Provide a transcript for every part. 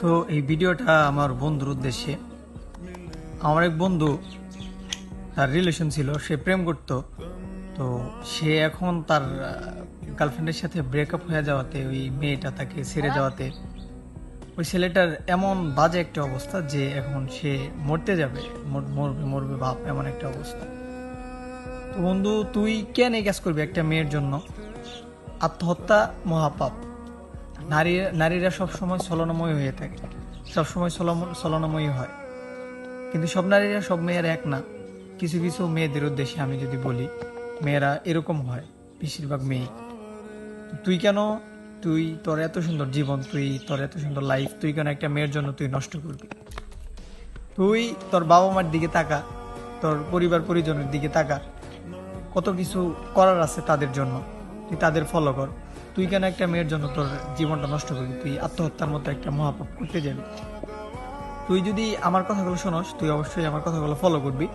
তো এই ভিডিওটা আমার বন্ধুর উদ্দেশ্যে। আমার এক বন্ধু, তার রিলেশন ছিল, সে প্রেম করত। তো সে এখন তার গার্লফ্রেন্ডের সাথে ব্রেকআপ হয়ে যাওয়াতে, ওই মেয়েটা তাকে ছেড়ে যাওয়াতে, ওই ছেলেটার এমন বাজে একটা অবস্থা যে এখন সে মরতে যাবে। মরবে মরবে বাপ, এমন একটা অবস্থা। তো বন্ধু, তুই কেন এই কাজ করবি একটা মেয়ের জন্য? আত্মহত্যা, মহাপাপ। নারী, নারীরা সবসময় ছলনাময়ী হয়ে থাকে। সবসময় ছলম- ছলনাময়ী হয়। কিন্তু সব নারীরা সব মেয়েরা এক না। কিছু কিছু মেয়েদের উদ্দেশ্যে আমি যদি বলি, মেয়েরা এরকম হয়, বেশিরভাগ মেয়ে তুই কেন? তুই তোর এত সুন্দর জীবন, তুই তোর এত সুন্দর লাইফ তুই কেন একটা মেয়ের জন্য তুই নষ্ট করবি? তুই তোর বাবা মার দিকে তাকা, তোর পরিবার পরিজনের দিকে তাকা। কত কিছু করার আছে তাদের জন্য। তুই তাদের ফলো কর। তুই কেন একটা মেয়ের জন্য তোর জীবনটা নষ্ট করবি? তুই আত্মহত্যার মতো একটা মহাপাপ করতে যাবি। তুই যদি আমার কথাগুলো শোনস, তুই অবশ্যই আমার কথাগুলো ফলো করবি।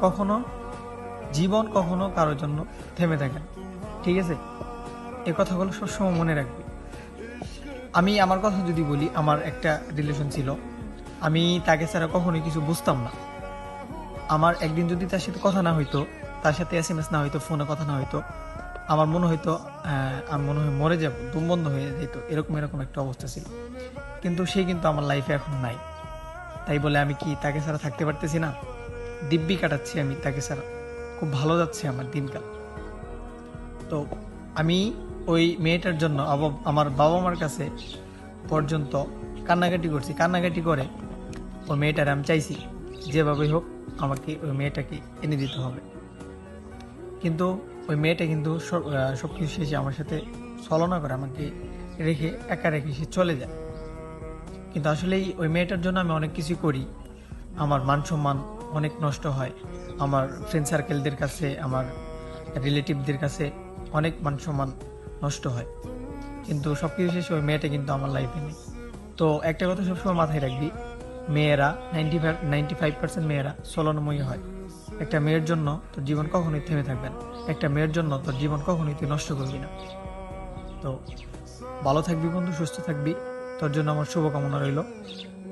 কখনো জীবন কখনো কারোর জন্য থেমে থাকে ঠিক আছে? এই কথাগুলো সবসময় মনে রাখবি। আমি আমার কথা যদি বলি, আমার একটা রিলেশন ছিল। আমি তাকে ছাড়া কখনোই কিছু বুঝতাম না। আমার একদিন যদি তার সাথে কথা না হইতো, তার সাথে এস এম এস না হইতো ফোনে কথা না হইতো আমার মনে আহ, আমি মনে হয় মরে যাব দুম বন্ধ হয়ে যেত এরকম এরকম একটা অবস্থা ছিল। কিন্তু সে কিন্তু আমার লাইফে এখন নাই। তাই বলে আমি কি তাকে ছাড়া থাকতে পারতেছি না? দিব্যি কাটাচ্ছি আমি তাকে ছাড়া। খুব ভালো যাচ্ছে আমার দিনকাল। তো আমি ওই মেয়েটার জন্য আমার বাবা মার কাছে পর্যন্ত কান্নাকাটি করছি। কান্নাকাটি করে ওই মেয়েটার আমি চাইছি যেভাবেই হোক আমাকে ওই মেয়েটাকে এনে দিতে হবে। কিন্তু ওই মেয়েটা কিন্তু সব সবকিছু শেষে আমার সাথে ছলনা করে, আমাকে রেখে একা রেখে সে চলে যায়। কিন্তু আসলেই ওই মেয়েটার জন্য আমি অনেক কিছু করি। আমার মান সম্মান অনেক নষ্ট হয়। আমার ফ্রেন্ড সার্কেলদের কাছে, আমার রিলেটিভদের কাছে অনেক মান সম্মান নষ্ট হয়। কিন্তু সব কিছু শেষে ওই মেয়েটা কিন্তু আমার লাইফে নেই। তো একটা কথা সবসময় মাথায় রাখবি, মেয়েরা ninety five ninety five percent মেয়েরা সলনময়ী হয়। একটা মেয়ের জন্য তোর জীবন কখনোই থেমে থাকবে না। একটা মেয়ের জন্য তোর জীবন কখনোই তুই নষ্ট করবি না। তো ভালো থাকবি বন্ধু, সুস্থ থাকবি। তোর জন্য আমার শুভকামনা রইল।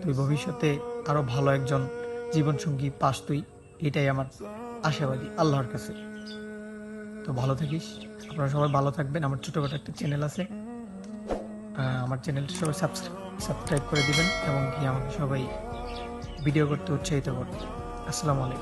তুই ভবিষ্যতে আরও ভালো একজন জীবনসঙ্গী পাস তুই। এটাই আমার আশাবাদী আল্লাহর কাছে। তো ভালো থাকিস। আপনারা সবাই ভালো থাকবেন। আমার ছোটখাটো একটা চ্যানেল আছে। আমার চ্যানেলটা সবাই সাবস্ক্রাইব করে দিবেন এবং কি আমাকে সবাই ভিডিও করতে উৎসাহিত করবেন আসসালামু আলাইকুম।